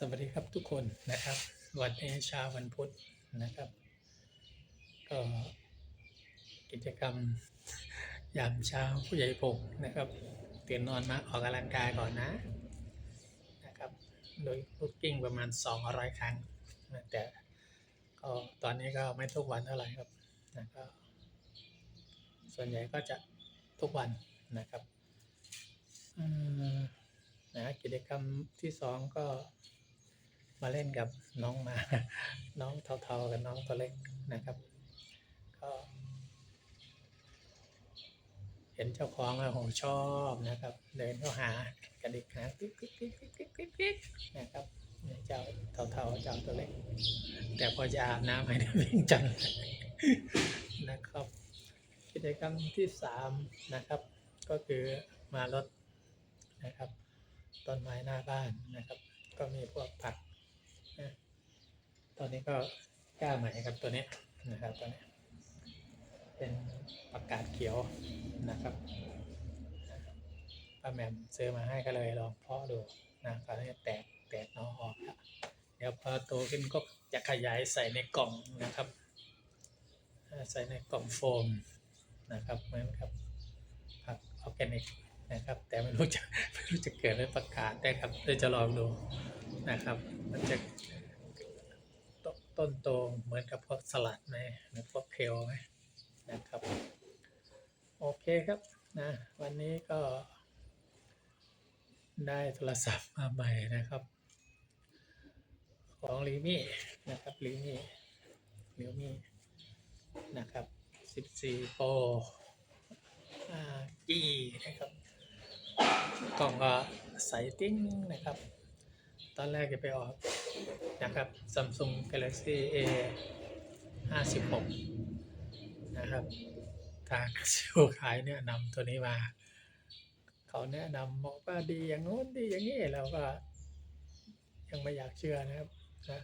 สวัสดีครับทุกคนนะครับวันนี้เช้าวันพุธนะครับ ก็กิจกรรมยามเช้าผู้ใหญ่ปกนะครับตื่นนอนมาออกกำลังกายก่อนนะนะครับ โดยลุกกิ้งประมาณ 200 ครั้งนะแต่ก็ตอนนี้ก็ไม่ทุกวันเท่าไหร่ครับนะก็ส่วนใหญ่ก็จะทุกวันนะครับอืมนะกิจกรรมที่สองก็ มาเล่นกับน้องมา น้องเทาๆกับน้องตัวเล็กนะครับ ก็ เห็นเจ้าของแล้วโหชอบนะครับ เดินเข้าหากระดิกหางปิ๊กปิ๊กปิ๊กปิ๊กปิ๊กปิ๊กปิ๊กนะครับเจ้าเทาๆเจ้าตัวเล็ก แต่พอจะอาบน้ำให้เนี่ยวิ่งจังนะครับ กิจกรรมที่สามนะครับ ก็คือมารดนะครับ ต้นไม้หน้าบ้านนะครับ ก็มีพวกผัก ตอนนี้ก็กล้าใหม่ครับตัวนี้นะครับตัวนี้ เป็นประกาศเขียวนะครับป้าแหม่มซื้อมาให้ก็เลยลองเพาะดูนะตอนนี้แตกแตกน้องออกแล้วเดี๋ยวพอโตขึ้นก็จะขยายใส่ในกล่องนะครับ ใส่ในกล่องโฟมนะครับเหมือนกับผักออร์แกนิกนะครับ แต่ไม่รู้จะไม่รู้จะเกิดอะไรประกาศได้ครับเดี๋ยวจะลองดูนะครับ มันจะ ต้นโตเหมือนกับพวกสลัดไหมหรือพวกเคลไหมนะครับ โอเคครับนะวันนี้ก็ได้โทรศัพท์มาใหม่นะครับ ของลีมี่นะครับลีมี่ลีมี่นะครับ 14 Pro อ่าจีนะครับกล่องก็ใสติ้งนะครับ ตอนแรกจะไปออก นะครับ Samsung Galaxy A 56นะครับ ทางซิวขายเนี่ยนำตัวนี้มา เขาแนะนำบอกว่าดีอย่างโน้นดีอย่างนี้เราก็ ยังไม่อยากเชื่อนะครับนะ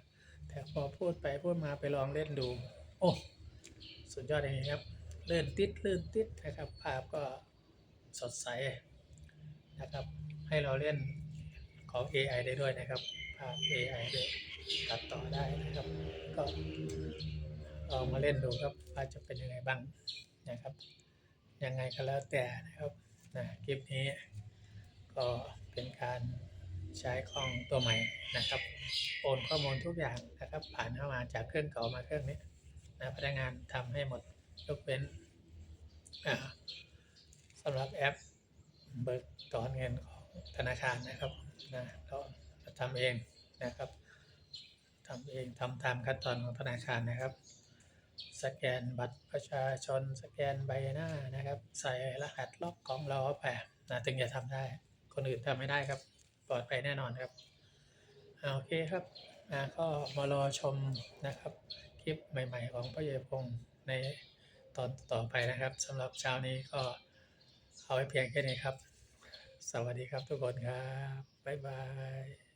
แต่พอพูดไปพูดมาไปลองเล่นดู โอ้ สุดยอดอย่างนี้ครับ เลื่อนติดเลื่อนติดนะครับ ภาพก็สดใสนะครับ ให้เราเล่นของ AI ได้ด้วยนะครับาพ AI ด้วยตัดต่อได้นะครับ ก็ลองมาเล่นดูครับว่าจะเป็นยังไงบ้างนะครับ ยังไงก็แล้วแต่นะครับนะคลิปนี้ก็เป็นการใช้คล่องตัวใหม่นะครับ โอนข้อมูลทุกอย่างนะครับ ผ่านเข้ามาจากเครื่องเก่ามาเครื่องนี้นะพนักงานทำให้หมดยกเว้นอ่าสำหรับแอปเบิกถอนเงินของธนาคารนะครับนะเราทำเอง นะครับทำเองทำตามขั้นตอนของธนาคารนะครับ สแกนบัตรประชาชน สแกนใบหน้านะครับ ใส่รหัสล็อกของเราเข้าไปนะถึงจะทำได้ คนอื่นทำไม่ได้ครับ ปลอดภัยแน่นอนครับโอเคครับก็มารอชมนะครับ คลิปใหม่ ๆ ของพ่อใหญ่พงษ์ในตอนต่อไปนะครับสำหรับเช้านี้ก็เอาไว้เพียงแค่นี้ครับ สวัสดีครับทุกคนครับ บ๊ายบาย